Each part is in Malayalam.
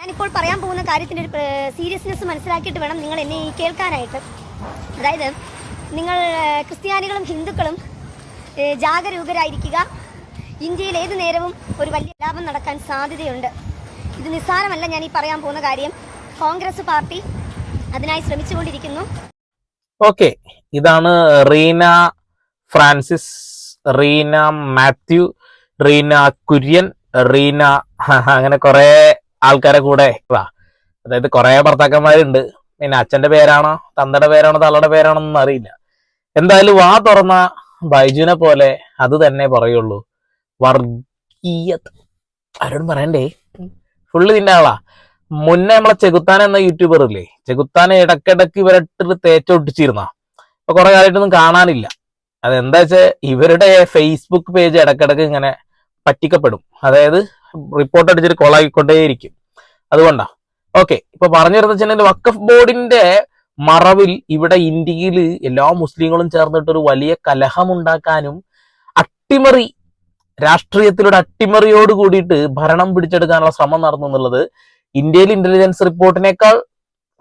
ഞാനിപ്പോൾ പറയാൻ പോകുന്ന കാര്യത്തിന്റെ ഒരു സീരിയസ്നെസ് മനസ്സിലാക്കിയിട്ട് വേണം നിങ്ങൾ എന്നെ ഈ കേൾക്കാനായിട്ട്. അതായത് നിങ്ങൾ ക്രിസ്ത്യാനികളും ഹിന്ദുക്കളും ജാഗരൂകരായിരിക്കുക. ഇന്ത്യയിൽ ഏത് നേരവും ഒരു വലിയ ലാഭം നടക്കാൻ സാധ്യതയുണ്ട്. ഇത് നിസ്സാരമല്ല ഞാൻ ഈ പറയാൻ പോകുന്ന കാര്യം. കോൺഗ്രസ് പാർട്ടി അതിനായി ശ്രമിച്ചുകൊണ്ടിരിക്കുന്നു. ഓക്കെ. ഇതാണ് റീന ഫ്രാൻസിസ് റീന മാത്യു റീന കുര്യൻ റീന അങ്ങനെ കുറെ ആൾക്കാരെ കൂടെ വാ. അതായത് കുറെ ഭർത്താക്കന്മാരുണ്ട്. പിന്നെ അച്ഛന്റെ പേരാണോ തന്തയുടെ പേരാണോ തള്ളയുടെ പേരാണോ എന്നൊന്നും അറിയില്ല. എന്തായാലും വാ തുറന്ന ബൈജുവിനെ പോലെ അത് തന്നെ പറയുള്ളൂ. വർഗീയത. ആരോടും പറയണ്ടേ? ഫുള്ള് ഇതിന്റെ ആളാ. മുന്നേ നമ്മളെ ചെകുത്താൻ എന്ന യൂട്യൂബർ ഇല്ലേ? ചെകുത്താനെ ഇടക്കിടക്ക് ഇവരിട്ട് തേച്ചൊട്ടിച്ചിരുന്ന ഇപ്പൊ കുറെ കാലമായിട്ടൊന്നും കാണാനില്ല. അതെന്താ വെച്ചാൽ ഇവരുടെ ഫേസ്ബുക്ക് പേജ് ഇടക്കിടക്ക് ഇങ്ങനെ പറ്റിക്കപ്പെടും. അതായത് റിപ്പോർട്ട് അടിച്ചിട്ട് കൊളായിക്കൊണ്ടേയിരിക്കും അതുകൊണ്ടാ. ഓക്കെ ഇപ്പൊ പറഞ്ഞു വരുന്ന വക്കഫ് ബോർഡിന്റെ മറവിൽ ഇവിടെ ഇന്ത്യയിൽ എല്ലാ മുസ്ലിങ്ങളും ചേർന്നിട്ട് ഒരു വലിയ കലഹമുണ്ടാക്കാനും അട്ടിമറി രാഷ്ട്രീയത്തിലൂടെ അട്ടിമറിയോട് കൂടിയിട്ട് ഭരണം പിടിച്ചെടുക്കാനുള്ള ശ്രമം നടന്നു എന്നുള്ളത് ഇന്ത്യയിൽ ഇന്റലിജൻസ് റിപ്പോർട്ടിനേക്കാൾ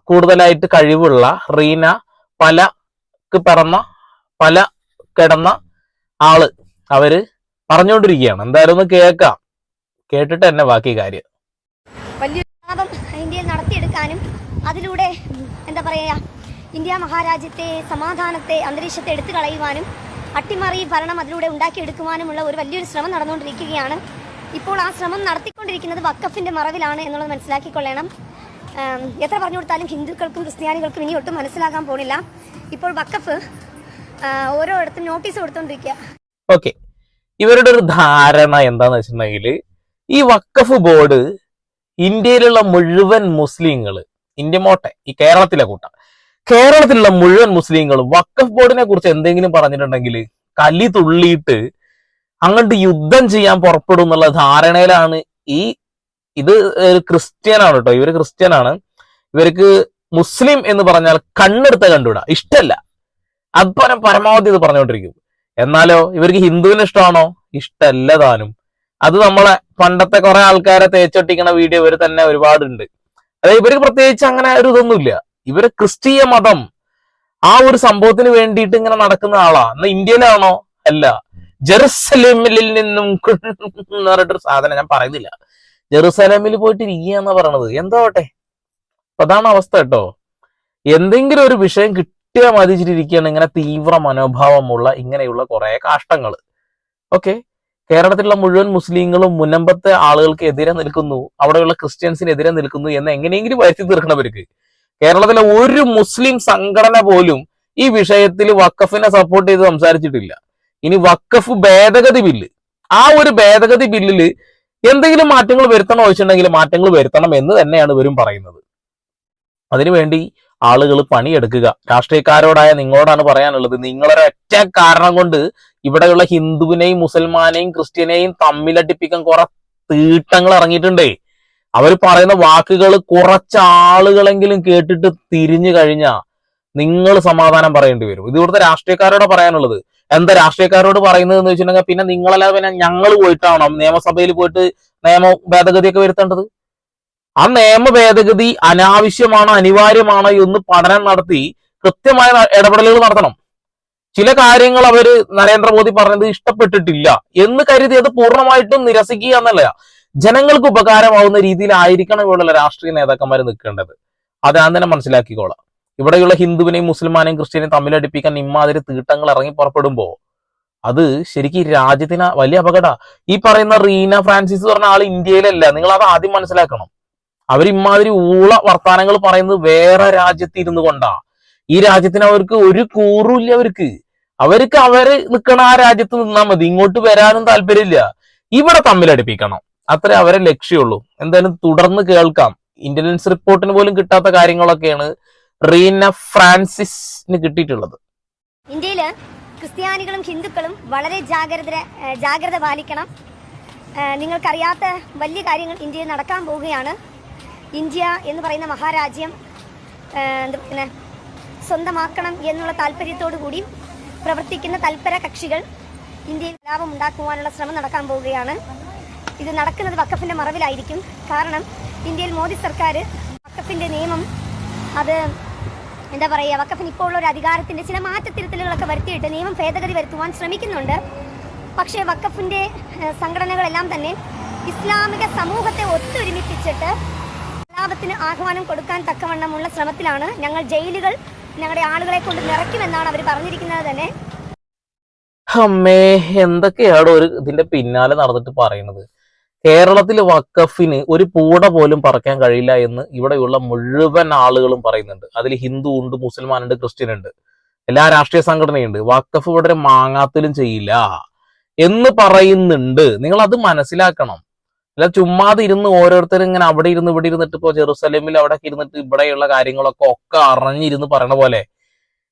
കൂടുതലായിട്ട് കഴിവുള്ള റീന പലക്ക് പറന്ന പല കിടന്ന ആൾ അവർ പറഞ്ഞുകൊണ്ടിരിക്കുകയാണ്. എന്തായാലും ഒന്ന് കേൾക്കാം. കേട്ടിട്ട് തന്നെ ബാക്കി കാര്യം. വലിയ ഇന്ത്യയിൽ നടത്തിയെടുക്കാനും അതിലൂടെ എന്താ പറയുക ഇന്ത്യ മഹാരാജ്യത്തെ സമാധാനത്തെ അന്തരീക്ഷത്തെ എടുത്തു കളയുവാനും അട്ടിമറി ഭരണം അതിലൂടെ ഉണ്ടാക്കിയെടുക്കുവാനുമുള്ള ഒരു വലിയൊരു ശ്രമം നടന്നുകൊണ്ടിരിക്കുകയാണ്. ഇപ്പോൾ ആ ശ്രമം നടത്തിക്കൊണ്ടിരിക്കുന്നത് വക്കഫിന്റെ മറവിലാണ് എന്നുള്ളത് മനസ്സിലാക്കിക്കൊള്ളണം. എത്ര പറഞ്ഞു കൊടുത്താലും ഹിന്ദുക്കൾക്കും ക്രിസ്ത്യാനികൾക്കും ഇനി ഒട്ടും മനസ്സിലാക്കാൻ പോണില്ല. ഇപ്പോൾ വക്കഫ് ഓരോ ഇടത്തും നോട്ടീസ് കൊടുത്തോണ്ടിരിക്കുക ഓക്കെ. ഇവരുടെ ഒരു ധാരണ എന്താന്ന് വെച്ചിട്ടുണ്ടെങ്കിൽ ഈ വക്കഫ് ബോർഡ് ഇന്ത്യയിലുള്ള മുഴുവൻ മുസ്ലിങ്ങൾ ഇന്ത്യ മോട്ടെ ഈ കേരളത്തിലെ കൂട്ടം കേരളത്തിലുള്ള മുഴുവൻ മുസ്ലിങ്ങളും വക്കഫ് ബോർഡിനെ കുറിച്ച് എന്തെങ്കിലും പറഞ്ഞിട്ടുണ്ടെങ്കിൽ കലി തുള്ളിയിട്ട് അങ്ങോട്ട് യുദ്ധം ചെയ്യാൻ പുറപ്പെടും എന്നുള്ള ധാരണയിലാണ് ഈ ഇത് ഒരു ക്രിസ്ത്യനാണ് കേട്ടോ. ഇവർ ക്രിസ്ത്യനാണ്. ഇവർക്ക് മുസ്ലിം എന്ന് പറഞ്ഞാൽ കണ്ണെടുത്ത കണ്ടുവിടാ ഇഷ്ടല്ല. അതുപോലെ പരമാവധി ഇത് പറഞ്ഞുകൊണ്ടിരിക്കും. എന്നാലോ ഇവർക്ക് ഹിന്ദുവിന് ഇഷ്ടമാണോ? ഇഷ്ടല്ല താനും. അത് നമ്മളെ പണ്ടത്തെ കുറെ ആൾക്കാരെ തേച്ചൊട്ടിക്കണ വീഡിയോ ഇവർ തന്നെ ഒരുപാടുണ്ട്. അതായത് ഇവർക്ക് പ്രത്യേകിച്ച് അങ്ങനെ ഒരു ഇതൊന്നുമില്ല. ഇവർ ക്രിസ്തീയ മതം ആ ഒരു സംഭവത്തിന് വേണ്ടിയിട്ട് ഇങ്ങനെ നടക്കുന്ന ആളാ. എന്നാ ഇന്ത്യയിലാണോ? അല്ല. ജെറുസലേമിൽ നിന്നും പറഞ്ഞിട്ടൊരു സാധനം ഞാൻ പറയുന്നില്ല. ജെറുസലേമിൽ പോയിട്ട് ഇരിക്കുക എന്നാ പറയണത് എന്താവട്ടെ അതാണ് അവസ്ഥ കേട്ടോ. എന്തെങ്കിലും ഒരു വിഷയം കിട്ടിയാൽ മതിച്ചിരിക്കുകയാണ് ഇങ്ങനെ തീവ്ര മനോഭാവമുള്ള ഇങ്ങനെയുള്ള കുറെ കാഷ്ടങ്ങൾ ഓക്കെ കേരളത്തിലുള്ള മുഴുവൻ മുസ്ലിങ്ങളും മുന്നമ്പത്തെ ആളുകൾക്ക് എതിരെ നിൽക്കുന്നു അവിടെയുള്ള ക്രിസ്ത്യൻസിനെതിരെ നിൽക്കുന്നു എന്ന് എങ്ങനെയെങ്കിലും വരുത്തി തീർക്കണവർക്ക് കേരളത്തിലെ ഒരു മുസ്ലിം സംഘടന പോലും ഈ വിഷയത്തിൽ വക്കഫിനെ സപ്പോർട്ട് ചെയ്ത് സംസാരിച്ചിട്ടില്ല. ഇനി വക്കഫ് ഭേദഗതി ബില്ല്. ആ ഒരു ഭേദഗതി ബില്ലിൽ എന്തെങ്കിലും മാറ്റങ്ങൾ വരുത്തണം ചോദിച്ചിട്ടുണ്ടെങ്കിൽ മാറ്റങ്ങൾ വരുത്തണം എന്ന് തന്നെയാണ് ഇവരും പറയുന്നത്. അതിനുവേണ്ടി ആളുകൾ പണിയെടുക്കുക. രാഷ്ട്രീയക്കാരോടായ നിങ്ങളോടാണ് പറയാനുള്ളത്. നിങ്ങളൊരൊറ്റ കാരണം കൊണ്ട് ഇവിടെയുള്ള ഹിന്ദുവിനെയും മുസൽമാനെയും ക്രിസ്ത്യനെയും തമ്മിലടിപ്പിക്കാൻ കുറെ തീട്ടങ്ങൾ ഇറങ്ങിയിട്ടുണ്ടേ. അവർ പറയുന്ന വാക്കുകൾ കുറച്ച് ആളുകളെങ്കിലും കേട്ടിട്ട് തിരിഞ്ഞു കഴിഞ്ഞാൽ നിങ്ങൾ സമാധാനം പറയേണ്ടി വരും. ഇത് ഇവിടുത്തെ രാഷ്ട്രീയക്കാരോട് പറയാനുള്ളത്. എന്താ രാഷ്ട്രീയക്കാരോട് പറയുന്നത് എന്ന് വെച്ചിട്ടുണ്ടെങ്കിൽ പിന്നെ നിങ്ങളല്ലാതെ പിന്നെ ഞങ്ങൾ പോയിട്ടാണോ നിയമസഭയിൽ പോയിട്ട് നിയമ ഭേദഗതിയൊക്കെ വരുത്തേണ്ടത്? ആ നിയമ ഭേദഗതി അനാവശ്യമാണോ അനിവാര്യമാണോ എന്ന് പഠനം നടത്തി കൃത്യമായ ഇടപെടലുകൾ നടത്തണം. ചില കാര്യങ്ങൾ അവർ നരേന്ദ്രമോദി പറഞ്ഞത് ഇഷ്ടപ്പെട്ടിട്ടില്ല എന്ന് കരുതി അത് പൂർണമായിട്ടും നിരസിക്കുക എന്നല്ല. ജനങ്ങൾക്ക് ഉപകാരമാവുന്ന രീതിയിലായിരിക്കണം ഇവിടെയുള്ള രാഷ്ട്രീയ നേതാക്കന്മാർ നിൽക്കേണ്ടത്. അത് ഞാൻ തന്നെ മനസ്സിലാക്കിക്കോളാം. ഇവിടെയുള്ള ഹിന്ദുവിനെയും മുസ്ലിമാനെയും ക്രിസ്ത്യനെയും തമ്മിലടിപ്പിക്കാൻ ഇമ്മാതിരി തീട്ടങ്ങൾ ഇറങ്ങി പുറപ്പെടുമ്പോ അത് ശരിക്കും രാജ്യത്തിന് വലിയ അപകട. ഈ പറയുന്ന റീന ഫ്രാൻസിസ് പറഞ്ഞ ആൾ ഇന്ത്യയിലല്ല. നിങ്ങൾ അത് ആദ്യം മനസ്സിലാക്കണം. അവർ ഇമാതിരി ഊള വർത്താനങ്ങൾ പറയുന്നത് വേറെ രാജ്യത്ത് ഇരുന്നു കൊണ്ടാ. ഈ രാജ്യത്തിന് അവർക്ക് ഒരു കൂറുമില്ല അവർക്ക്. അവർക്ക് അവർ നിൽക്കണ ആ രാജ്യത്ത് നിന്നാൽ മതി. ഇങ്ങോട്ട് വരാനും താല്പര്യമില്ല. ഇവിടെ തമ്മിൽ തമ്മിലടിപ്പിക്കണം അത്രേ അവരെ ലക്ഷ്യമുള്ളൂ. എന്തായാലും തുടർന്ന് കേൾക്കാം. ഇന്റലിജൻസ് റിപ്പോർട്ടിന് പോലും കിട്ടാത്ത കാര്യങ്ങളൊക്കെയാണ് റീന ഫ്രാൻസിസിന് കിട്ടിയിട്ടുള്ളത്. ഇന്ത്യയിൽ ക്രിസ്ത്യാനികളും ഹിന്ദുക്കളും വളരെ ജാഗ്രത ജാഗ്രത പാലിക്കണം. നിങ്ങൾക്കറിയാത്ത വലിയ കാര്യങ്ങൾ ഇന്ത്യയിൽ നടക്കാൻ പോവുകയാണ്. ഇന്ത്യ എന്ന് പറയുന്ന മഹാരാജ്യം എന്താ പിന്നെ സ്വന്തമാക്കണം എന്നുള്ള താല്പര്യത്തോടു കൂടി പ്രവർത്തിക്കുന്ന തൽപര കക്ഷികൾ ഇന്ത്യയിൽ ലാഭം ഉണ്ടാക്കുവാനുള്ള ശ്രമം നടക്കാൻ പോവുകയാണ്. ഇത് നടക്കുന്നത് വക്കഫിന്റെ മറവിലായിരിക്കും. കാരണം ഇന്ത്യയിൽ മോദി സർക്കാർ വക്കഫിന്റെ നിയമം അത് എന്താ പറയുക വക്കഫിന് ഇപ്പോൾ ഉള്ള ഒരു അധികാരത്തിന്റെ ചില മാറ്റത്തിരുത്തലുകളൊക്കെ വരുത്തിയിട്ട് നിയമം ഭേദഗതി വരുത്തുവാൻ ശ്രമിക്കുന്നുണ്ട്. പക്ഷേ വക്കഫിന്റെ സംഘടനകളെല്ലാം തന്നെ ഇസ്ലാമിക സമൂഹത്തെ ഒത്തൊരുമിപ്പിച്ചിട്ട് കലാപത്തിന് ആഹ്വാനം കൊടുക്കാൻ തക്കവണ്ണമുള്ള ശ്രമത്തിലാണ്. ഞങ്ങൾ ജയിലുകൾ ഞങ്ങളുടെ ആളുകളെ കൊണ്ട് നിറയ്ക്കുമെന്നാണ് അവർ പറഞ്ഞിരിക്കുന്നത് തന്നെ. അമ്മേ എന്തൊക്കെയാണ് ഒരു ഇതിന്റെ പിന്നാലെ നടന്നിട്ട് പറയുന്നത്? കേരളത്തിൽ വക്കഫിന് ഒരു പൂട പോലും പറക്കാൻ കഴിയില്ല എന്ന് ഇവിടെയുള്ള മുഴുവൻ ആളുകളും പറയുന്നുണ്ട്. അതിൽ ഹിന്ദു ഉണ്ട് മുസൽമാൻ ഉണ്ട് ക്രിസ്ത്യൻ ഉണ്ട്. എല്ലാ രാഷ്ട്രീയ സംഘടനയുണ്ട്. വക്കഫ് ഇവിടെ മാങ്ങാത്തലും ചെയ്യില്ല എന്ന് പറയുന്നുണ്ട്. നിങ്ങൾ അത് മനസ്സിലാക്കണം. അല്ല ചുമ്മാതെ ഇരുന്ന് ഓരോരുത്തരും ഇങ്ങനെ അവിടെ ഇരുന്ന് ഇവിടെ ഇരുന്നിട്ട് ഇപ്പോ ജെറുസലേമിൽ അവിടെ ഇരുന്നിട്ട് ഇവിടെയുള്ള കാര്യങ്ങളൊക്കെ ഒക്കെ അറിഞ്ഞിരുന്ന് പറയണ പോലെ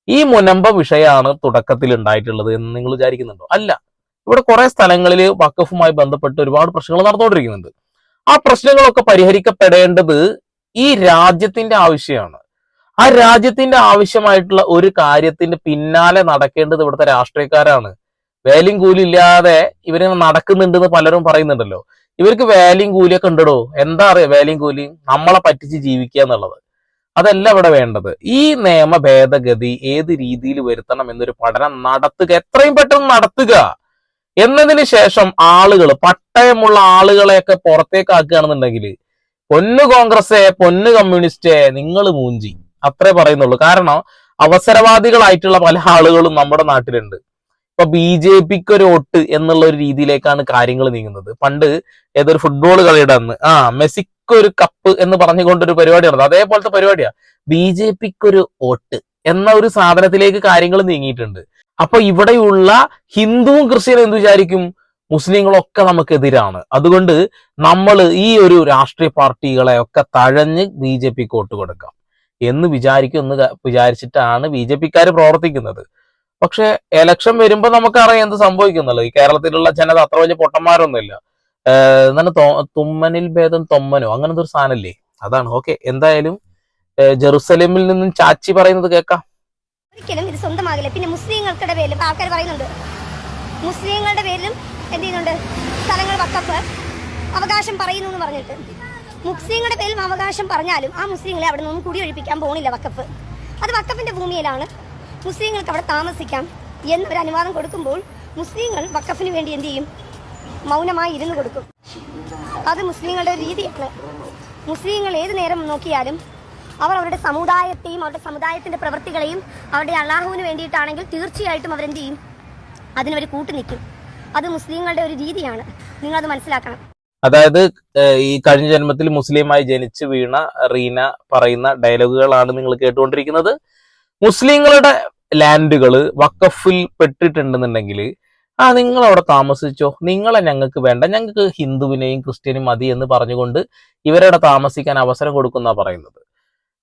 ഈ മുനമ്പ വിഷയമാണ് തുടക്കത്തിൽ ഉണ്ടായിട്ടുള്ളത് എന്ന് നിങ്ങൾ വിചാരിക്കുന്നുണ്ടോ? അല്ല. ഇവിടെ കുറെ സ്ഥലങ്ങളിൽ വക്കഫുമായി ബന്ധപ്പെട്ട് ഒരുപാട് പ്രശ്നങ്ങൾ നടന്നുകൊണ്ടിരിക്കുന്നുണ്ട്. ആ പ്രശ്നങ്ങളൊക്കെ പരിഹരിക്കപ്പെടേണ്ടത് ഈ രാജ്യത്തിന്റെ ആവശ്യമാണ്. ആ രാജ്യത്തിന്റെ ആവശ്യമായിട്ടുള്ള ഒരു കാര്യത്തിന്റെ പിന്നാലെ നടക്കേണ്ടത് ഇവിടുത്തെ രാഷ്ട്രീയക്കാരാണ്. വേലിംഗ് കൂലി ഇല്ലാതെ ഇവർ നടക്കുന്നുണ്ടെന്ന് പലരും പറയുന്നുണ്ടല്ലോ. ഇവർക്ക് വേലയും കൂലിയൊക്കെ ഉണ്ടോ എന്താ അറിയാം വേലയും കൂലിയും നമ്മളെ പറ്റിച്ച് ജീവിക്കുക എന്നുള്ളത്. അതല്ല ഇവിടെ വേണ്ടത്. ഈ നിയമ ഭേദഗതി ഏത് രീതിയിൽ വരുത്തണം എന്നൊരു പഠനം നടത്തുക എത്രയും പെട്ടെന്ന് നടത്തുക. എന്നതിന് ശേഷം ആളുകൾ പട്ടയമുള്ള ആളുകളെയൊക്കെ പുറത്തേക്ക് ആക്കുകയാണെന്നുണ്ടെങ്കിൽ പൊന്നു കോൺഗ്രസേ പൊന്നു കമ്മ്യൂണിസ്റ്റേ നിങ്ങൾ മൂഞ്ചി. അത്രേ പറയുന്നുള്ളൂ. കാരണം അവസരവാദികളായിട്ടുള്ള പല ആളുകളും നമ്മുടെ നാട്ടിലുണ്ട്. ഇപ്പൊ ബി ജെ പിക്ക് ഒരു വോട്ട് എന്നുള്ള ഒരു രീതിയിലേക്കാണ് കാര്യങ്ങൾ നീങ്ങുന്നത്. പണ്ട് ഏതൊരു ഫുട്ബോൾ കളിയുടെ അന്ന് ആ മെസ്സിക്ക് ഒരു കപ്പ് എന്ന് പറഞ്ഞുകൊണ്ടൊരു പരിപാടി നടന്നു. അതേപോലത്തെ പരിപാടിയാ. ബി ജെ പിക്ക് ഒരു വോട്ട് എന്ന ഒരു സാധനത്തിലേക്ക് കാര്യങ്ങൾ നീങ്ങിയിട്ടുണ്ട്. അപ്പൊ ഇവിടെയുള്ള ഹിന്ദുവും ക്രിസ്ത്യനും എന്ത് വിചാരിക്കും? മുസ്ലിങ്ങളൊക്കെ നമുക്കെതിരാണ്. അതുകൊണ്ട് നമ്മൾ ഈ ഒരു രാഷ്ട്രീയ പാർട്ടികളെ ഒക്കെ തഴഞ്ഞ് ബി ജെ പിക്ക് വോട്ട് കൊടുക്കാം എന്ന് വിചാരിക്കും എന്ന് വിചാരിച്ചിട്ടാണ് ബി ജെ പിക്കാർ പ്രവർത്തിക്കുന്നത്. പക്ഷെ എലക്ഷൻ വരുമ്പോ നമുക്കറിയാം എന്ത് സംഭവിക്കുന്നുള്ളൂ ഈ കേരളത്തിലുള്ള ജനത അത്ര വലിയ പൊട്ടന്മാരൊന്നുമില്ല. എന്താണ് തുമ്മനിൽ ഭേദം തൊമ്മനോ? അങ്ങനത്തെ ഒരു സാധനല്ലേ അതാണ്. ഓക്കെ എന്തായാലും ജെറുസലേമിൽ നിന്നും ചാച്ചി പറയുന്നത് കേൾക്കാം. ഒരിക്കലും ഇത് സ്വന്തമാകില്ല. പിന്നെ മുസ്ലിങ്ങൾക്കിടെ പേരിലും ആൾക്കാർ പറയുന്നുണ്ട്. മുസ്ലിങ്ങളുടെ പേരിലും എന്ത് ചെയ്യുന്നുണ്ട്? സ്ഥലങ്ങൾ വക്കപ്പ് അവകാശം പറയുന്നു എന്ന് പറഞ്ഞിട്ട്. മുസ്ലിങ്ങളുടെ പേരിലും അവകാശം പറഞ്ഞാലും ആ മുസ്ലിങ്ങളെ അവിടെ നിന്നും കുടിയൊഴിപ്പിക്കാൻ പോണില്ല വക്കപ്പ് അത് വക്കപ്പിന്റെ ഭൂമിയിലാണ്. മുസ്ലിങ്ങൾക്ക് അവിടെ താമസിക്കാം എന്നൊരു അനുവാദം കൊടുക്കുമ്പോൾ മുസ്ലിങ്ങൾ വക്കഫിന് വേണ്ടി എന്ത് ചെയ്യും? മൗനമായി ഇരുന്ന് കൊടുക്കും. അത് മുസ്ലിങ്ങളുടെ രീതിയാണ്. മുസ്ലിങ്ങൾ ഏത് നേരം നോക്കിയാലും അവർ അവരുടെ സമുദായത്തെയും അവരുടെ സമുദായത്തിന്റെ പ്രവൃത്തികളെയും അവരുടെ അള്ളാഹുവിന് വേണ്ടിയിട്ടാണെങ്കിൽ തീർച്ചയായിട്ടും അവരെന്ത് ചെയ്യും? അതിനവർ കൂട്ടുനിൽക്കും അത് മുസ്ലിങ്ങളുടെ ഒരു രീതിയാണ്. നിങ്ങൾ അത് മനസ്സിലാക്കണം. അതായത് ഈ കഴിഞ്ഞ ജന്മത്തിൽ മുസ്ലിമായി ജനിച്ച് വീണ റീന പറയുന്ന ഡയലോഗുകളാണ് നിങ്ങൾ കേട്ടുകൊണ്ടിരിക്കുന്നത്. മുസ്ലിങ്ങളുടെ ലാൻഡുകൾ വക്കഫിൽ പെട്ടിട്ടുണ്ടെന്നുണ്ടെങ്കിൽ ആ നിങ്ങൾ അവിടെ താമസിച്ചോ? നിങ്ങളെ ഞങ്ങൾക്ക് വേണ്ട. ഞങ്ങൾക്ക് ഹിന്ദുവിനെയും ക്രിസ്ത്യനും മതി എന്ന് പറഞ്ഞുകൊണ്ട് ഇവരവിടെ താമസിക്കാൻ അവസരം കൊടുക്കുന്ന പറയുന്നത്.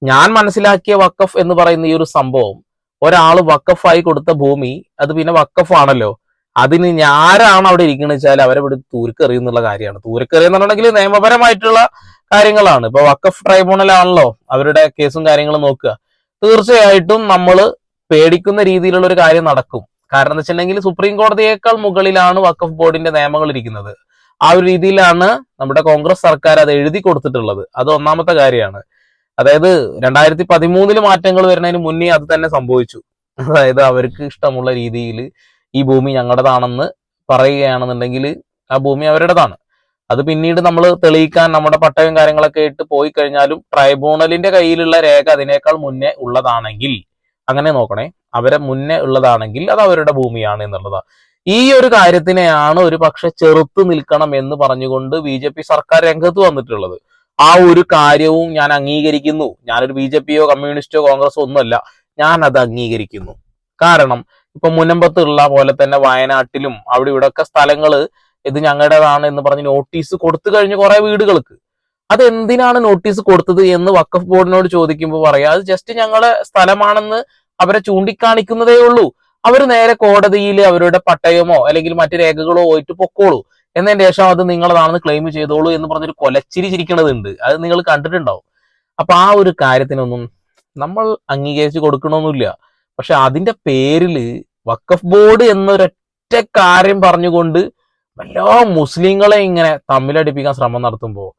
ഞാൻ മനസ്സിലാക്കിയ വക്കഫ് എന്ന് പറയുന്ന ഈ ഒരു സംഭവം ഒരാൾ വക്കഫായി കൊടുത്ത ഭൂമി അത് പിന്നെ വക്കഫാണല്ലോ അതിന് ഞാരാണ് അവിടെ ഇരിക്കുന്നത് വെച്ചാൽ അവരെ ഇവിടെ തൂർക്കെറിയുന്നുള്ള കാര്യമാണ്. എന്ന് എന്നുണ്ടെങ്കിൽ നിയമപരമായിട്ടുള്ള കാര്യങ്ങളാണ്. ഇപ്പൊ വക്കഫ് ട്രൈബ്യൂണൽ ആണല്ലോ അവരുടെ കേസും കാര്യങ്ങളും നോക്കുക. തീർച്ചയായിട്ടും നമ്മൾ പേടിക്കുന്ന രീതിയിലുള്ള ഒരു കാര്യം നടക്കും. കാരണം എന്ന് വെച്ചിട്ടുണ്ടെങ്കിൽ സുപ്രീം കോടതിയേക്കാൾ മുകളിലാണ് വഖഫ് ബോർഡിന്റെ നിയമങ്ങൾ ഇരിക്കുന്നത്. ആ ഒരു രീതിയിലാണ് നമ്മുടെ കോൺഗ്രസ് സർക്കാർ അത് എഴുതി കൊടുത്തിട്ടുള്ളത്. അത് ഒന്നാമത്തെ കാര്യമാണ്. അതായത് രണ്ടായിരത്തി പതിമൂന്നിൽ മാറ്റങ്ങൾ വരുന്നതിന് മുന്നേ അത് തന്നെ സംഭവിച്ചു. അതായത് അവർക്ക് ഇഷ്ടമുള്ള രീതിയിൽ ഈ ഭൂമി ഞങ്ങളുടേതാണെന്ന് പറയുകയാണെന്നുണ്ടെങ്കിൽ ആ ഭൂമി അവരുടേതാണ്. അത് പിന്നീട് നമ്മൾ തെളിയിക്കാൻ നമ്മുടെ പട്ടയം കാര്യങ്ങളൊക്കെ ഇട്ട് പോയി കഴിഞ്ഞാലും ട്രൈബ്യൂണലിന്റെ കയ്യിലുള്ള രേഖ അതിനേക്കാൾ മുന്നേ ഉള്ളതാണെങ്കിൽ അങ്ങനെ നോക്കണേ. അവരെ മുന്നേ ഉള്ളതാണെങ്കിൽ അത് അവരുടെ ഭൂമിയാണ് എന്നുള്ളതാണ് ഈ ഒരു കാര്യത്തിനെയാണ് ഒരു പക്ഷെ ചെറുത്ത് നിൽക്കണം എന്ന് പറഞ്ഞുകൊണ്ട് ബി ജെ പി സർക്കാർ രംഗത്ത് വന്നിട്ടുള്ളത്. ആ ഒരു കാര്യവും ഞാൻ അംഗീകരിക്കുന്നു. ഞാനൊരു ബി ജെ പിയോ കമ്മ്യൂണിസ്റ്റോ കോൺഗ്രസോ ഒന്നുമല്ല. ഞാൻ അത് അംഗീകരിക്കുന്നു. കാരണം ഇപ്പൊ മുനമ്പത്തുള്ള പോലെ തന്നെ വയനാട്ടിലും അവിടെ ഇവിടെ ഒക്കെ സ്ഥലങ്ങൾ ഇത് ഞങ്ങളുടേതാണ് എന്ന് പറഞ്ഞ് നോട്ടീസ് കൊടുത്തു കഴിഞ്ഞു കുറെ വീടുകൾക്ക്. അത് എന്തിനാണ് നോട്ടീസ് കൊടുത്തത് എന്ന് വക്കഫ് ബോർഡിനോട് ചോദിക്കുമ്പോൾ പറയാം അത് ജസ്റ്റ് ഞങ്ങളുടെ സ്ഥലമാണെന്ന് അവരെ ചൂണ്ടിക്കാണിക്കുന്നതേ ഉള്ളൂ. അവർ നേരെ കോടതിയിൽ അവരുടെ പട്ടയമോ അല്ലെങ്കിൽ മറ്റു രേഖകളോ പോയിട്ട് പൊക്കോളൂ. എന്നതിന് ശേഷം അത് നിങ്ങളതാണെന്ന് ക്ലെയിം ചെയ്തോളൂ എന്ന് പറഞ്ഞൊരു കൊലച്ചിരി ചിരിക്കണതുണ്ട്. അത് നിങ്ങൾ കണ്ടിട്ടുണ്ടാവും. അപ്പൊ ആ ഒരു കാര്യത്തിനൊന്നും നമ്മൾ അംഗീകരിച്ച് കൊടുക്കണമൊന്നുമില്ല. പക്ഷെ അതിന്റെ പേരിൽ വക്കഫ് ബോർഡ് എന്നൊരൊറ്റ കാര്യം പറഞ്ഞുകൊണ്ട് എല്ലാ മുസ്ലിങ്ങളെ ഇങ്ങനെ തമ്മിലടിപ്പിക്കാൻ ശ്രമം നടത്തുമ്പോൾ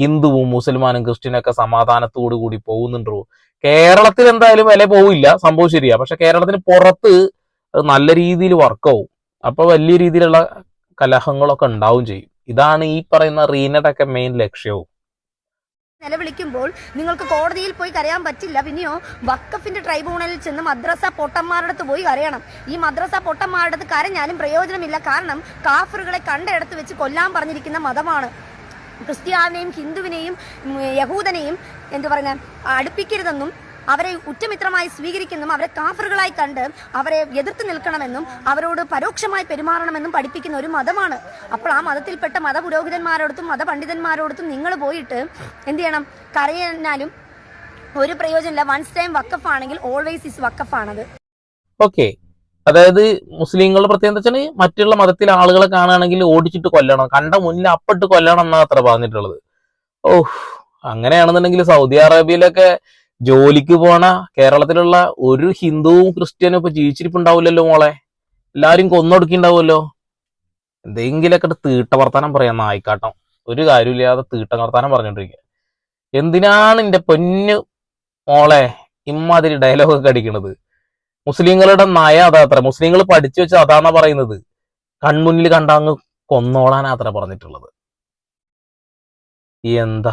ഹിന്ദുവും മുസൽമാനും ക്രിസ്ത്യനൊക്കെ സമാധാനത്തോടു കൂടി പോകുന്നുണ്ടോ? കേരളത്തിൽ എന്തായാലും വില പോവില്ല. സംഭവം ശരിയാ. പക്ഷെ കേരളത്തിന് പുറത്ത് നല്ല രീതിയിൽ വർക്കാവും അപ്പൊ വലിയ രീതിയിലുള്ള കലഹങ്ങളൊക്കെ ഉണ്ടാവും ചെയ്യും. ഇതാണ് ഈ പറയുന്ന റീനടൊക്കെ മെയിൻ ലക്ഷ്യവും നിലവിളിക്കുമ്പോൾ നിങ്ങൾക്ക് കോടതിയിൽ പോയി കരയാൻ പറ്റില്ല. പിന്നെയോ വക്കഫിന്റെ ട്രൈബ്യൂണലിൽ ചെന്ന് മദ്രസ പൊട്ടന്മാരുടെ അടുത്ത് പോയി കരയണം. ഈ മദ്രസ പൊട്ടന്മാരുടെ അടുത്ത് കരഞ്ഞാലും പ്രയോജനമില്ല. കാരണം കാഫറുകളെ കണ്ടെടുത്ത് വെച്ച് കൊല്ലാൻ പറഞ്ഞിരിക്കുന്ന മതമാണ്. ക്രിസ്ത്യാനിനെയും ഹിന്ദുവിനെയും യഹൂദനെയും എന്തു പറഞ്ഞ അടുപ്പിക്കരുതെന്നും അവരെ ഉറ്റമിത്രമായി സ്വീകരിക്കുന്നും അവരെ കാഫറുകളായി കണ്ട് അവരെ എതിർത്ത് നിൽക്കണമെന്നും അവരോട് പരോക്ഷമായി പെരുമാറണമെന്നും പഠിപ്പിക്കുന്ന ഒരു മതമാണ്. അപ്പോൾ ആ മതത്തിൽപ്പെട്ട മതപുരോഹിതന്മാരോടത്തും മതപണ്ഡിതന്മാരോടത്തും നിങ്ങൾ പോയിട്ട് എന്ത് ചെയ്യണം? കരയാനാലും ഒരു പ്രയോജനമില്ല. വൺസ് ടൈം വക്കഫ് ആണെങ്കിൽ ഓൾവേസ് ഇസ് വക്കഫ് ആണത് ഓക്കെ അതായത് മുസ്ലിങ്ങളുടെ പ്രത്യേകത വെച്ചാൽ മറ്റുള്ള മതത്തിലെ ആളുകളെ കാണുകയാണെങ്കിൽ ഓടിച്ചിട്ട് കൊല്ലണം. കണ്ട മുന്നിൽ അപ്പിട്ട് കൊല്ലണം എന്നാ അത്ര പറഞ്ഞിട്ടുള്ളത്. ഓഹ് അങ്ങനെയാണെന്നുണ്ടെങ്കിൽ സൗദി അറേബ്യയിലൊക്കെ ജോലിക്ക് പോണ കേരളത്തിലുള്ള ഒരു ഹിന്ദുവും ക്രിസ്ത്യനും ഇപ്പൊ ജീവിച്ചിരിപ്പുണ്ടാവില്ലല്ലോ മോളെ. എല്ലാരും കൊന്നൊടുക്കിണ്ടാവുമല്ലോ. എന്തെങ്കിലൊക്കെ ഒരു തീട്ട വർത്താനം പറയാം നായിക്കാട്ടം. ഒരു കാര്യമില്ലാതെ തീട്ട വർത്താനം പറഞ്ഞോണ്ടിരിക്കുക എന്തിനാണ് എന്റെ പൊന്നു മോളെ ഇമ്മാതിരി ഡയലോഗൊക്കെ അടിക്കണത്? മുസ്ലിങ്ങളുടെ നയ അതാ അത്ര. മുസ്ലിങ്ങൾ പഠിച്ചു വെച്ച അതാണ് പറയുന്നത്. കൺമുന്നിൽ കണ്ട കൊന്നോളാൻ അത്ര പറഞ്ഞിട്ടുള്ളത്. എന്താ?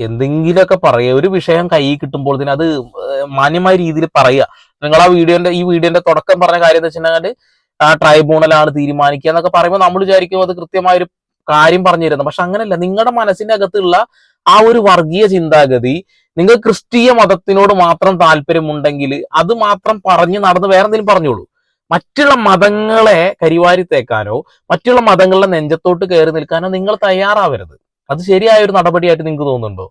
എന്തെങ്കിലുമൊക്കെ പറയുക. ഒരു വിഷയം കയ്യിൽ കിട്ടുമ്പോൾ തന്നെ അത് മാന്യമായ രീതിയിൽ പറയുക. നിങ്ങൾ ആ വീഡിയോന്റെ ഈ വീഡിയോന്റെ തുടക്കം പറഞ്ഞ കാര്യം എന്ന് വെച്ചിട്ടുണ്ടെങ്കിൽ ആ ട്രൈബ്യൂണലാണ് തീരുമാനിക്കുക എന്നൊക്കെ പറയുമ്പോൾ നമ്മൾ വിചാരിക്കും അത് കൃത്യമായൊരു കാര്യം പറഞ്ഞു തരുന്നത് പക്ഷെ അങ്ങനെയല്ല. നിങ്ങളുടെ മനസ്സിന്റെ അകത്തുള്ള ആ ഒരു വർഗീയ ചിന്താഗതി നിങ്ങൾ ക്രിസ്തീയ മതത്തിനോട് മാത്രം താല്പര്യമുണ്ടെങ്കിൽ അത് മാത്രം പറഞ്ഞ് നടന്ന് വേറെ എന്തെങ്കിലും പറഞ്ഞോളൂ. മറ്റുള്ള മതങ്ങളെ കരിവാരി തേക്കാനോ മറ്റുള്ള മതങ്ങളുടെ നെഞ്ചത്തോട്ട് കയറി നിൽക്കാനോ നിങ്ങൾ തയ്യാറാവരുത്. അത് ശരിയായ ഒരു നടപടിയായിട്ട് നിങ്ങൾക്ക് തോന്നുന്നുണ്ടോ?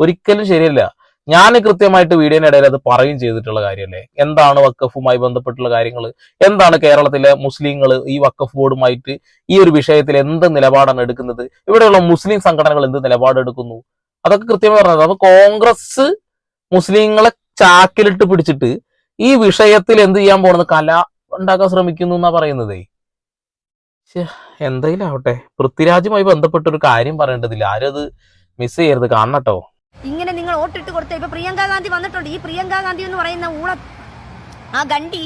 ഒരിക്കലും ശരിയല്ല. ഞാൻ കൃത്യമായിട്ട് വീഡിയോയുടെ ഇടയിൽ അത് പറയും ചെയ്തിട്ടുള്ള കാര്യമല്ലേ? എന്താണ് വക്കഫുമായി ബന്ധപ്പെട്ടുള്ള കാര്യങ്ങൾ എന്താണ് കേരളത്തിലെ മുസ്ലിങ്ങൾ ഈ വക്കഫ് ബോർഡുമായിട്ട് ഈ ഒരു വിഷയത്തിൽ എന്ത് നിലപാടാണ് എടുക്കുന്നത്? ഇവിടെയുള്ള മുസ്ലിം സംഘടനകൾ എന്ത് നിലപാടെടുക്കുന്നു അതൊക്കെ കൃത്യമായി പറഞ്ഞത് അപ്പൊ കോൺഗ്രസ് മുസ്ലിങ്ങളെ ചാക്കിലിട്ട് പിടിച്ചിട്ട് ഈ വിഷയത്തിൽ എന്ത് ചെയ്യാൻ പോണെന്ന് കല ഉണ്ടാക്കാൻ ശ്രമിക്കുന്നു എന്നാ പറയുന്നതേ. എന്തെങ്കിലും ആവട്ടെ പൃഥ്വിരാജുമായി ബന്ധപ്പെട്ട ഒരു കാര്യം പറയേണ്ടതില്ല. ആരും അത് മിസ് ചെയ്യരുത്. കാണട്ടോ ഇങ്ങനെ നിങ്ങൾ വോട്ടിട്ട് കൊടുത്ത. ഇപ്പൊ പ്രിയങ്ക ഗാന്ധി വന്നിട്ടുണ്ട്. ഈ പ്രിയങ്ക ഗാന്ധി എന്ന് പറയുന്ന ഊള ആ ഗണ്ടി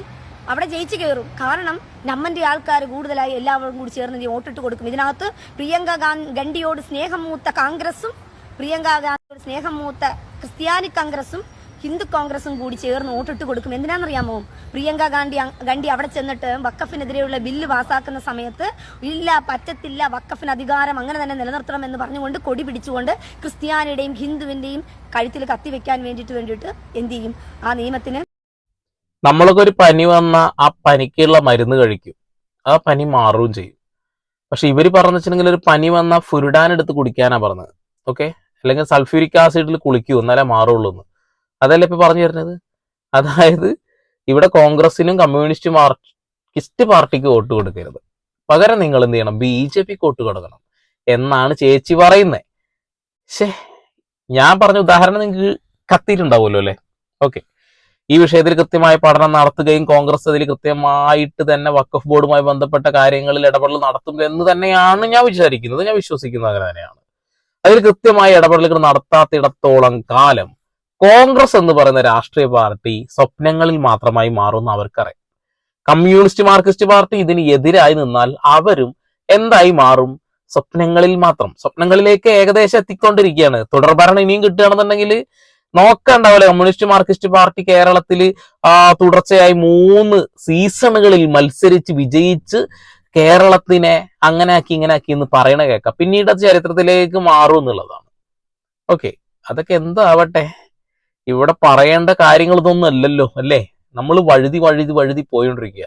അവിടെ ജയിച്ചു കയറും. കാരണം നമ്മന്റെ ആൾക്കാർ കൂടുതലായി എല്ലാവരും കൂടി ചേർന്ന് വോട്ട് വോട്ടിട്ട് കൊടുക്കും. ഇതിനകത്ത് പ്രിയങ്ക ഗാന്ധി ഗണ്ടിയോട് സ്നേഹം മൂത്ത കോൺഗ്രസും പ്രിയങ്ക ഗാന്ധിയോട് സ്നേഹം മൂത്ത ക്രിസ്ത്യാനി കോൺഗ്രസും ഹിന്ദു കോൺഗ്രസും കൂടി ചേർന്ന് വോട്ടിട്ട് കൊടുക്കും. എന്തിനാണെന്നറിയാമോ? പ്രിയങ്ക ഗാന്ധി ഗാന്ധി അവിടെ ചെന്നിട്ട് വക്കഫിനെതിരെയുള്ള ബില്ല് പാസ്സാക്കുന്ന സമയത്ത് ഇല്ല പറ്റത്തില്ല വക്കഫിന് അധികാരം അങ്ങനെ തന്നെ നിലനിർത്തണം എന്ന് പറഞ്ഞുകൊണ്ട് കൊടി പിടിച്ചുകൊണ്ട് ക്രിസ്ത്യാനിയുടെയും ഹിന്ദുവിന്റെയും കഴുത്തിൽ കത്തിവെക്കാൻ വേണ്ടിട്ട് വേണ്ടിയിട്ട് എന്ത് ചെയ്യും? ആ നിയമത്തിന് നമ്മളൊക്കെ ഒരു പനി വന്ന ആ പനിക്കുള്ള മരുന്ന് കഴിക്കും. ആ പനി മാറുകയും ചെയ്യും. പക്ഷെ ഇവർ പറഞ്ഞു വെച്ചിട്ടുണ്ടെങ്കിൽ ഒരു പനി വന്ന ഫുരുഡാൻ എടുത്ത് കുടിക്കാനാ പറഞ്ഞത്. ഓക്കെ? അല്ലെങ്കിൽ സൾഫ്യൂരിക് ആസിഡിൽ കുളിക്കൂ എന്നാലേ മാറുള്ളൂ എന്ന് അതല്ലേ ഇപ്പൊ പറഞ്ഞു തരുന്നത് അതായത് ഇവിടെ കോൺഗ്രസിനും കമ്മ്യൂണിസ്റ്റ് മാർക്സിസ്റ്റ് പാർട്ടിക്ക് വോട്ട് കൊടുക്കരുത്. പകരം നിങ്ങൾ എന്ത് ചെയ്യണം? ബി ജെ പിക്ക് വോട്ട് കൊടുക്കണം. എന്നാണ് ചേച്ചി പറയുന്നത് ശേ ഞാൻ പറഞ്ഞ ഉദാഹരണം നിങ്ങൾക്ക് കത്തിയിട്ടുണ്ടാവുമല്ലോ അല്ലെ? ഓക്കെ. ഈ വിഷയത്തിൽ കൃത്യമായ പഠനം നടത്തുകയും കോൺഗ്രസ് അതിൽ കൃത്യമായിട്ട് തന്നെ വക്കഫ് ബോർഡുമായി ബന്ധപ്പെട്ട കാര്യങ്ങളിൽ ഇടപെടൽ നടത്തും എന്ന് തന്നെയാണ് ഞാൻ വിചാരിക്കുന്നത്. ഞാൻ വിശ്വസിക്കുന്നത് അങ്ങനെ തന്നെയാണ്. അതിൽ കൃത്യമായ ഇടപെടലുകൾ നടത്താത്തിടത്തോളം കാലം കോൺഗ്രസ് എന്ന് പറയുന്ന രാഷ്ട്രീയ പാർട്ടി സ്വപ്നങ്ങളിൽ മാത്രമായി മാറുമെന്ന് അവർക്കറിയാം. കമ്മ്യൂണിസ്റ്റ് മാർക്സിസ്റ്റ് പാർട്ടി ഇതിന് എതിരായി നിന്നാൽ അവരും എന്തായി മാറും? സ്വപ്നങ്ങളിൽ മാത്രം. സ്വപ്നങ്ങളിലേക്ക് ഏകദേശം എത്തിക്കൊണ്ടിരിക്കുകയാണ്. തുടർ ഭരണം ഇനിയും കിട്ടുകയാണെന്നുണ്ടെങ്കിൽ നോക്കണ്ടാവില്ല കമ്മ്യൂണിസ്റ്റ് മാർക്സിസ്റ്റ് പാർട്ടി കേരളത്തിൽ തുടർച്ചയായി മൂന്ന് സീസണുകളിൽ മത്സരിച്ച് വിജയിച്ച് കേരളത്തിനെ അങ്ങനെ ആക്കി ഇങ്ങനെ ആക്കി എന്ന് പറയണ കേൾക്കാം. പിന്നീട് ചരിത്രത്തിലേക്ക് മാറും എന്നുള്ളതാണ്. ഓക്കെ. അതൊക്കെ എന്താവട്ടെ? ഇവിടെ പറയേണ്ട കാര്യങ്ങൾ ഇതൊന്നും അല്ലല്ലോ അല്ലേ? നമ്മൾ വഴുതി വഴുതി വഴുതി പോയിക്കൊണ്ടിരിക്കുക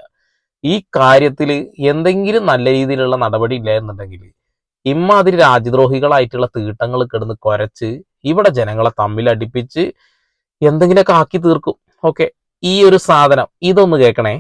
ഈ കാര്യത്തിൽ എന്തെങ്കിലും നല്ല രീതിയിലുള്ള നടപടി ഇല്ലായിരുന്നുണ്ടെങ്കിൽ ഇമ്മാതിരി രാജ്യദ്രോഹികളായിട്ടുള്ള തീട്ടങ്ങൾ കിടന്ന് കുരച്ച് ഇവിടെ ജനങ്ങളെ തമ്മിൽ അടുപ്പിച്ച് എന്തെങ്കിലുമൊക്കെ ആക്കി തീർക്കും. ഓക്കെ ഈ ഒരു സാധനം ഇതൊന്ന് കേൾക്കണേ.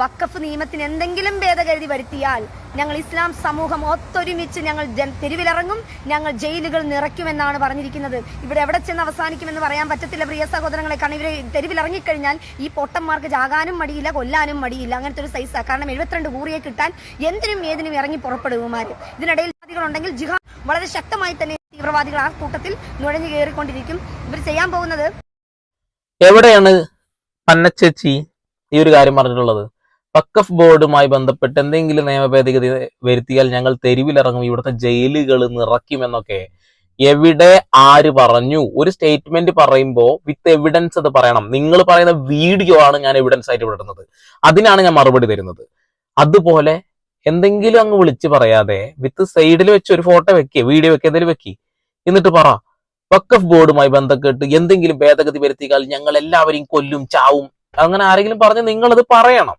വക്കഫ് നിയമത്തിന് എന്തെങ്കിലും ഭേദഗതി വരുത്തിയാൽ ഞങ്ങൾ ഇസ്ലാം സമൂഹം ഒത്തൊരുമിച്ച് ഞങ്ങൾ തെരുവിലിറങ്ങും ഞങ്ങൾ ജയിലുകൾ നിറയ്ക്കുമെന്നാണ് പറഞ്ഞിരിക്കുന്നത്. ഇവിടെ എവിടെ ചെന്ന് അവസാനിക്കുമെന്ന് പറയാൻ പറ്റത്തില്ല പ്രിയ സഹോദരങ്ങളെ. കാരണം ഇവർ തെരുവിലിറങ്ങിക്കഴിഞ്ഞാൽ ഈ പൊട്ടന്മാർക്ക് ജാകാനും മടിയില്ല കൊല്ലാനും മടിയില്ല. അങ്ങനത്തെ ഒരു സൈസാണ് കാരണം എഴുപത്തിരണ്ട് കൂറിയെ കിട്ടാൻ എന്തിനും ഏതിനും ഇറങ്ങി പുറപ്പെടുവുമാർ ഇതിനിടയിൽ ഉണ്ടെങ്കിൽ ജിഹാദ് വളരെ ശക്തമായി തന്നെ തീവ്രവാദികൾ ആ കൂട്ടത്തിൽ നുഴഞ്ഞു കയറിക്കൊണ്ടിരിക്കും. ഇവർ ചെയ്യാൻ പോകുന്നത് എവിടെയാണ് പന്നച്ചേച്ചി ഈ ഒരു കാര്യം പറഞ്ഞിട്ടുള്ളത്. വക്കഫ് ബോർഡുമായി ബന്ധപ്പെട്ട് എന്തെങ്കിലും നിയമ ഭേദഗതി വരുത്തിയാൽ ഞങ്ങൾ തെരുവിലിറങ്ങും ഇവിടുത്തെ ജയിലുകൾ നിറയ്ക്കുമെന്നൊക്കെ എവിടെ ആര് പറഞ്ഞു? ഒരു സ്റ്റേറ്റ്മെന്റ് പറയുമ്പോൾ വിത്ത് എവിഡൻസ് അത് പറയണം. നിങ്ങൾ പറയുന്ന വീഡിയോ ആണ് ഞാൻ എവിഡൻസ് ആയിട്ട് വിടുന്നത് അതിനാണ് ഞാൻ മറുപടി തരുന്നത്. അതുപോലെ എന്തെങ്കിലും അങ്ങ് വിളിച്ച് പറയാതെ വിത്ത് സൈഡിൽ വെച്ച് ഒരു ഫോട്ടോ വെക്കുക വീഡിയോ വെക്കുക എന്തെങ്കിലും വെക്കി. എന്നിട്ട് പറ. വക്കഫ് ബോർഡുമായി ബന്ധപ്പെട്ട് എന്തെങ്കിലും ഭേദഗതി വരുത്തിയാൽ ഞങ്ങൾ എല്ലാവരെയും കൊല്ലും ചാവും അങ്ങനെ ആരെങ്കിലും പറഞ്ഞ് നിങ്ങളത് പറയണം.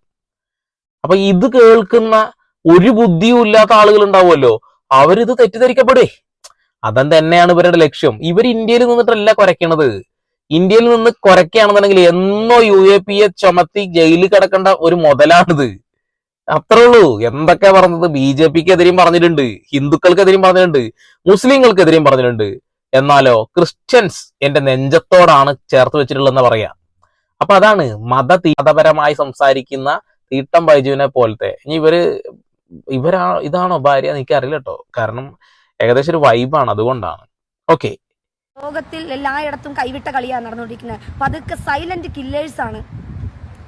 അപ്പൊ ഇത് കേൾക്കുന്ന ഒരു ബുദ്ധിയും ഇല്ലാത്ത ആളുകൾ ഉണ്ടാവുമല്ലോ അവരിത് തെറ്റിദ്ധരിക്കപ്പെടേ അതൻ തന്നെയാണ് ഇവരുടെ ലക്ഷ്യം. ഇവർ ഇന്ത്യയിൽ നിന്നിട്ടല്ല കുരയ്ക്കണത് ഇന്ത്യയിൽ നിന്ന് കുരയ്ക്കുകയാണെന്നുണ്ടെങ്കിൽ എന്നോ യു എ പി എ ചുമത്തി ജയിലിൽ കിടക്കേണ്ട ഒരു മുതലാണിത്. അത്രേ ഉള്ളൂ. എന്തൊക്കെ പറഞ്ഞത്? ബി ജെ പിക്ക് എതിരെയും പറഞ്ഞിട്ടുണ്ട്. ഹിന്ദുക്കൾക്കെതിരെയും പറഞ്ഞിട്ടുണ്ട്. മുസ്ലിങ്ങൾക്കെതിരെയും പറഞ്ഞിട്ടുണ്ട്. എന്നാലോ ക്രിസ്ത്യൻസ് എന്റെ നെഞ്ചത്തോടാണ് ചേർത്ത് വെച്ചിട്ടുള്ളതെന്ന് പറയാ. അപ്പൊ അതാണ് മത മതപരമായി സംസാരിക്കുന്ന തീട്ടം ബൈജുവിനെ പോലത്തെ. ഇനി ഇവർ ഇവരാ ഇതാണോ ഭാര്യ എനിക്ക് അറിയില്ല കേട്ടോ. കാരണം ഏകദേശം ഒരു വൈബാണ് അതുകൊണ്ടാണ്. ഓക്കെ. ലോകത്തിൽ എല്ലായിടത്തും കൈവിട്ട കളിയാണ് നടന്നുകൊണ്ടിരിക്കുന്നത്. പതുക്കെ സൈലന്റ് കില്ലേഴ്സ് ആണ്.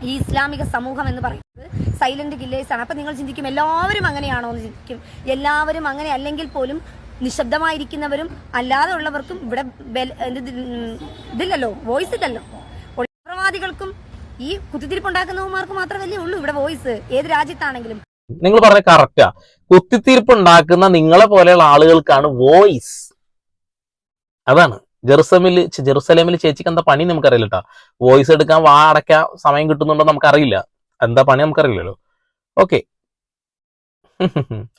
ഈ ഇസ്ലാമിക സമൂഹം എന്ന് പറയുന്നത് സൈലന്റ് കില്ലേഴ്സ് ആണ്. അപ്പൊ നിങ്ങൾ ചിന്തിക്കും എല്ലാവരും അങ്ങനെയാണോ എന്ന് ചിന്തിക്കും. എല്ലാവരും അങ്ങനെ അല്ലെങ്കിൽ പോലും നിശബ്ദമായിരിക്കുന്നവരും അല്ലാതെ ഉള്ളവർക്കും ഇവിടെ ഇതില്ലല്ലോ വോയിസ് ഇല്ലല്ലോ. തീവ്രവാദികൾക്കും ഈ കുത്തിത്തിരിപ്പുണ്ടാക്കുന്നവന്മാർക്ക് മാത്രമല്ലേ ഉള്ളൂ ഇവിടെ വോയിസ്. ഏത് രാജ്യത്താണെങ്കിലും. നിങ്ങൾ പറഞ്ഞ കറക്റ്റാ കുത്തിത്തീർപ്പ് ഉണ്ടാക്കുന്ന നിങ്ങളെ പോലെയുള്ള ആളുകൾക്കാണ് വോയിസ്. അതാണ്. ജെറുസലമിൽ ജെറുസലേമിൽ ചേച്ചിക്ക് എന്താ പണി നമുക്കറിയില്ല കേട്ടോ വോയിസ് എടുക്കാൻ വാ അടയ്ക്കാൻ സമയം കിട്ടുന്നുണ്ടോ നമുക്കറിയില്ല. എന്താ പണി നമുക്കറിയില്ലല്ലോ. ഓക്കെ.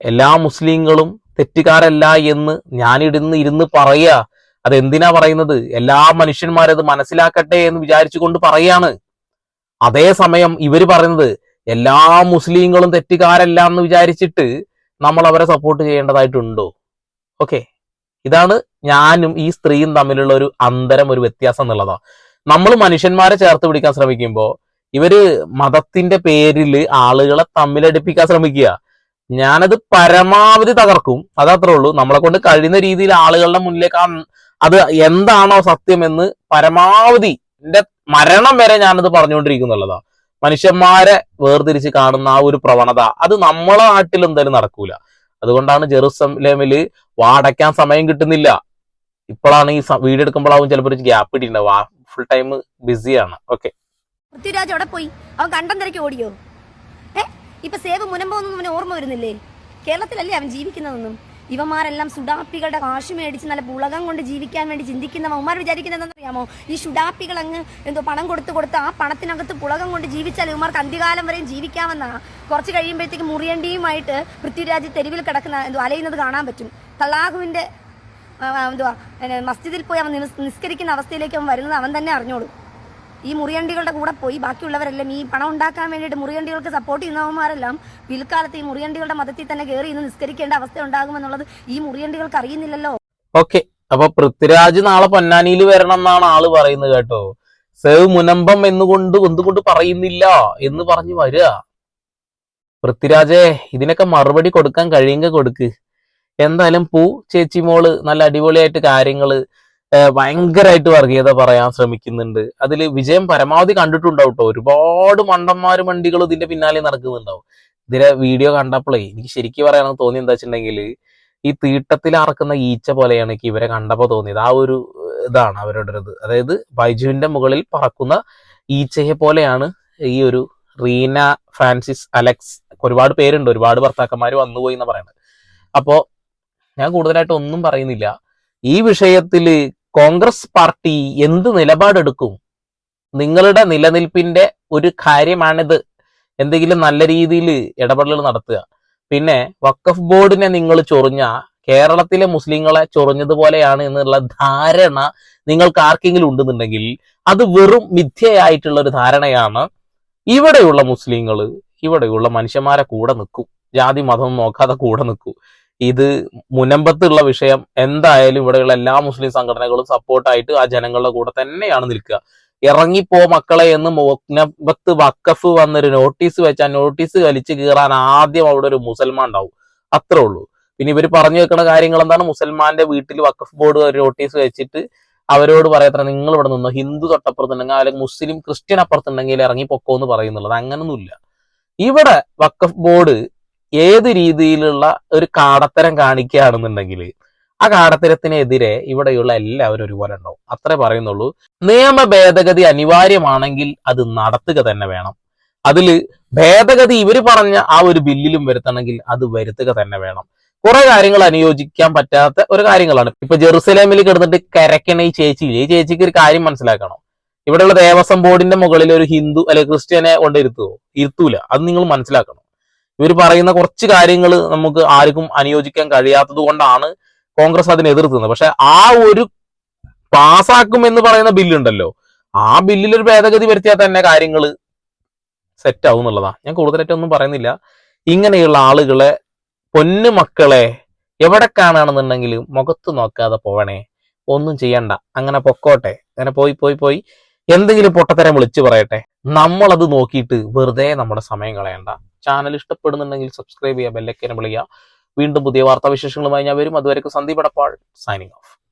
എല്ലാ മുസ്ലിങ്ങളും തെറ്റുകാരല്ല എന്ന് ഞാനിടുന്ന് ഇരുന്ന് പറയുക അതെന്തിനാ പറയുന്നത്? എല്ലാ അത് മനസ്സിലാക്കട്ടെ എന്ന് വിചാരിച്ചുകൊണ്ട് പറയാണ്. അതേസമയം ഇവർ പറയുന്നത് എല്ലാ മുസ്ലിങ്ങളും തെറ്റുകാരല്ല എന്ന് വിചാരിച്ചിട്ട് നമ്മൾ അവരെ സപ്പോർട്ട് ചെയ്യേണ്ടതായിട്ടുണ്ടോ? ഓക്കെ ഇതാണ് ഞാനും ഈ സ്ത്രീയും തമ്മിലുള്ള ഒരു അന്തരം ഒരു വ്യത്യാസം എന്നുള്ളതാ. നമ്മൾ മനുഷ്യന്മാരെ ചേർത്ത് പിടിക്കാൻ ശ്രമിക്കുമ്പോൾ ഇവർ മതത്തിന്റെ പേരിൽ ആളുകളെ തമ്മിലടിപ്പിക്കാൻ ശ്രമിക്കുക. ഞാനത് പരമാവധി തകർക്കും. അതത്രേ ഉള്ളൂ. നമ്മളെ കൊണ്ട് കഴിയുന്ന രീതിയിൽ ആളുകളുടെ മുന്നിലേക്ക് അത് എന്താണോ സത്യം എന്ന് പരമാവധി എന്റെ മരണം വരെ ഞാനത് പറഞ്ഞുകൊണ്ടിരിക്കുന്നുള്ളതാ. മനുഷ്യന്മാരെ വേർതിരിച്ച് കാണുന്ന ആ ഒരു പ്രവണത അത് നമ്മളെ നാട്ടിൽ എന്തായാലും നടക്കൂല. അതുകൊണ്ടാണ് ജെറുസലേമിൽ വാടയ്ക്കാൻ സമയം കിട്ടുന്നില്ല. ഇപ്പോഴാണ് ഈ വീഡിയോ എടുക്കുമ്പോഴാവും ചിലപ്പോൾ ഒരു ഗ്യാപ്പ് ഇട്ടിട്ടുണ്ടാവും ഫുൾ ടൈം ബിസിയാണ് ഓക്കെ പൃഥ്വിരാജ് അവിടെ പോയി? അവൻ കണ്ടം തിരക്കി ഓടിയോ? ഏ? ഇപ്പൊ സേവ് മുനമ്പോ ഒന്നും അവന് ഓർമ്മ വരുന്നില്ലേ? കേരളത്തിലല്ലേ അവൻ ജീവിക്കുന്നതൊന്നും? ഇവന്മാരെല്ലാം സുഡാപ്പികളുടെ കാശ് മേടിച്ച് നല്ല പുളകം കൊണ്ട് ജീവിക്കാൻ വേണ്ടി ചിന്തിക്കുന്നവ ഉമ്മാർ വിചാരിക്കുന്നത് എന്താണെന്നറിയാമോ ഈ സുഡാപ്പികൾ അങ്ങ് എന്തോ പണം കൊടുത്ത് കൊടുത്ത് ആ പണത്തിനകത്ത് പുളകം കൊണ്ട് ജീവിച്ചാൽ ഇവന്മാർക്ക് അന്ത്യകാലം വരെയും ജീവിക്കാമെന്നാ. കുറച്ച് കഴിയുമ്പോഴത്തേക്ക് മുറിയണ്ടിയുമായിട്ട് പൃഥ്വിരാജ് തെരുവിൽ കിടക്കുന്ന എന്തോ അലയുന്നത് കാണാൻ പറ്റും. തള്ളാഹുവിന്റെ എന്തുവാ മസ്ജിദിൽ പോയി അവൻ നിസ്കരിക്കുന്ന അവസ്ഥയിലേക്ക് അവൻ വരുന്നത് അവൻ തന്നെ അറിഞ്ഞോളൂ. ഈ മുറിയണ്ടികളുടെ കൂടെ പോയി ബാക്കിയുള്ളവരെല്ലാം ഈ പണം ഉണ്ടാക്കാൻ വേണ്ടിയിട്ട് മുറിയണ്ടികൾക്ക് സപ്പോർട്ട് ചെയ്യുന്നവന്മാരെല്ലാം പിൽക്കാലത്ത് ഈ മുറിയണ്ടികളുടെ മതത്തിൽ തന്നെ കയറി ഇന്ന് നിസ്കരിക്കേണ്ട അവസ്ഥ ഉണ്ടാകുമെന്നുള്ളത് ഈ മുറിയണ്ടികൾക്ക് അറിയുന്നില്ലല്ലോ. ഓക്കെ അപ്പൊ പൃഥ്വിരാജ് നാളെ പൊന്നാനിയിൽ വരണം എന്നാണ് ആൾ പറയുന്നത് കേട്ടോ. സേവ് മുനമ്പം എന്നുകൊണ്ട് എന്തുകൊണ്ട് പറയുന്നില്ല എന്ന് പറഞ്ഞു വരിക. പൃഥ്വിരാജേ ഇതിനൊക്കെ മറുപടി കൊടുക്കാൻ കഴിയുമെങ്കിൽ കൊടുക്ക്. എന്തായാലും പൂ ചേച്ചി മോൾ നല്ല അടിപൊളിയായിട്ട് കാര്യങ്ങൾ ഭയങ്കരമായിട്ട് വർഗീയത പറയാൻ ശ്രമിക്കുന്നുണ്ട്. അതിൽ വിജയം പരമാവധി കണ്ടിട്ടുണ്ടാവും കേട്ടോ ഒരുപാട് മണ്ടന്മാരും വണ്ടികളും ഇതിന്റെ പിന്നാലെ നടക്കുന്നുണ്ടാവും. ഇതിലെ വീഡിയോ കണ്ടപ്പോഴേ എനിക്ക് ശരിക്കും പറയാനൊക്കെ തോന്നി എന്താ വെച്ചിട്ടുണ്ടെങ്കിൽ ഈ തീട്ടത്തിൽ അറക്കുന്ന ഈച്ച പോലെയാണ് എനിക്ക് ഇവരെ കണ്ടപ്പോൾ തോന്നിയത്. ആ ഒരു ഇതാണ് അവരുടെ ഇത് അതായത് ബൈജുവിന്റെ മുകളിൽ പറക്കുന്ന ഈച്ചയെ പോലെയാണ് ഈ ഒരു റീന ഫ്രാൻസിസ് അലക്സ് ഒരുപാട് പേരുണ്ട്. ഒരുപാട് ഭർത്താക്കന്മാർ വന്നുപോയി എന്ന് പറയുന്നത്. അപ്പോ ഞാൻ കൂടുതലായിട്ട് ഒന്നും പറയുന്നില്ല. ഈ വിഷയത്തിൽ കോൺഗ്രസ് പാർട്ടി എന്ത് നിലപാടെടുക്കും? നിങ്ങളുടെ നിലനിൽപ്പിന്റെ ഒരു കാര്യമാണിത്. എന്തെങ്കിലും നല്ല രീതിയിൽ ഇടപെടലുകൾ നടത്തുക. പിന്നെ വക്കഫ് ബോർഡിനെ നിങ്ങൾ ചൊറിഞ്ഞ കേരളത്തിലെ മുസ്ലിങ്ങളെ ചൊറിഞ്ഞതുപോലെയാണ് എന്നുള്ള ധാരണ നിങ്ങൾക്ക് ആർക്കെങ്കിലും ഉണ്ടെന്നുണ്ടെങ്കിൽ അത് വെറും മിഥ്യയായിട്ടുള്ള ഒരു ധാരണയാണ്. ഇവിടെയുള്ള മുസ്ലിങ്ങൾ ഇവിടെയുള്ള മനുഷ്യന്മാരെ കൂടെ നിൽക്കും. ജാതി മതം നോക്കാതെ കൂടെ നിൽക്കും. ഇത് മുനമ്പത്തുള്ള വിഷയം. എന്തായാലും ഇവിടെയുള്ള എല്ലാ മുസ്ലിം സംഘടനകളും സപ്പോർട്ടായിട്ട് ആ ജനങ്ങളുടെ കൂടെ തന്നെയാണ് നിൽക്കുക. ഇറങ്ങിപ്പോ മക്കളെ എന്ന് മുനമ്പത്ത് വക്കഫ് വന്നൊരു നോട്ടീസ് വെച്ചാൽ നോട്ടീസ് വലിച്ചു കീറാൻ ആദ്യം അവിടെ ഒരു മുസൽമാൻ ഉണ്ടാവും. അത്രേ ഉള്ളൂ. പിന്നെ ഇവർ പറഞ്ഞു വെക്കുന്ന കാര്യങ്ങൾ എന്താണ്? മുസൽമാന്റെ വീട്ടിൽ വക്കഫ് ബോർഡ് ഒരു നോട്ടീസ് വെച്ചിട്ട് അവരോട് പറയത്ര നിങ്ങൾ ഇവിടെ നിന്നോ? ഹിന്ദു തൊട്ടപ്പുറത്തുണ്ടെങ്കിൽ അല്ലെങ്കിൽ മുസ്ലിം ക്രിസ്ത്യൻ അപ്പുറത്തുണ്ടെങ്കിൽ ഇറങ്ങി എന്ന് പറയുന്നുള്ളത്. അങ്ങനൊന്നുമില്ല. ഇവിടെ വക്കഫ് ബോർഡ് ഏത് രീതിയിലുള്ള ഒരു കാടത്തരം കാണിക്കുകയാണെന്നുണ്ടെങ്കിൽ ആ കാടത്തരത്തിനെതിരെ ഇവിടെയുള്ള എല്ലാവരും ഒരുപോലെ ഉണ്ടാവും. അത്രേ പറയുന്നുള്ളൂ. നിയമ ഭേദഗതി അനിവാര്യമാണെങ്കിൽ അത് നടത്തുക തന്നെ വേണം. അതിൽ ഭേദഗതി ഇവർ പറഞ്ഞ ആ ഒരു ബില്ലിലും വരുത്തണമെങ്കിൽ അത് വരുത്തുക തന്നെ വേണം. കുറെ കാര്യങ്ങൾ അനുയോജിക്കാൻ പറ്റാത്ത ഒരു കാര്യങ്ങളാണ്. ഇപ്പൊ ജെറുസലേമിൽ കിടന്നിട്ട് കരക്കണ ഈ ചേച്ചി ഈ ചേച്ചിക്ക് ഒരു കാര്യം മനസ്സിലാക്കണം. ഇവിടെയുള്ള ദേവസ്വം ബോർഡിന്റെ മുകളിൽ ഒരു ഹിന്ദു അല്ലെങ്കിൽ ക്രിസ്ത്യനെ കൊണ്ടിരുത്തുവോ ഇരുത്തൂല. അത് നിങ്ങൾ മനസ്സിലാക്കണം. ഇവർ പറയുന്ന കുറച്ച് കാര്യങ്ങൾ നമുക്ക് ആർക്കും അനുയോജിക്കാൻ കഴിയാത്തത് കൊണ്ടാണ് കോൺഗ്രസ് അതിനെ എതിർക്കുന്നത് പക്ഷെ ആ ഒരു പാസാക്കും എന്ന് പറയുന്ന ബില്ലുണ്ടല്ലോ. ആ ബില്ലിൽ ഒരു ഭേദഗതി വരുത്തിയാൽ തന്നെ കാര്യങ്ങൾ സെറ്റ് ആവും എന്നുള്ളതാണ് ഞാൻ കൂടുതലായിട്ടൊന്നും പറയുന്നില്ല. ഇങ്ങനെയുള്ള ആളുകളെ പൊന്നു മക്കളെ എവിടെ കാണുകയാണെന്നുണ്ടെങ്കിലും മുഖത്ത് നോക്കാതെ പോവണേ. ഒന്നും ചെയ്യണ്ട. അങ്ങനെ പൊക്കോട്ടെ. അങ്ങനെ പോയി പോയി പോയി. എന്തെങ്കിലും പൊട്ടത്തരം വിളിച്ചു പറയട്ടെ. നമ്മളത് നോക്കിയിട്ട് വെറുതെ നമ്മുടെ സമയം കളയണ്ട. ചാനൽ ഇഷ്ടപ്പെടുന്നുണ്ടെങ്കിൽ സബ്സ്ക്രൈബ് ചെയ്യുക ബെല്ലൈക്കനെ വിളിക്കുക. വീണ്ടും പുതിയ വാർത്താവിശേഷങ്ങളുമായി ഞാൻ വരും. അതുവരെ സന്ദീപ് അടപ്പാൾ സൈനിങ് ഓഫ്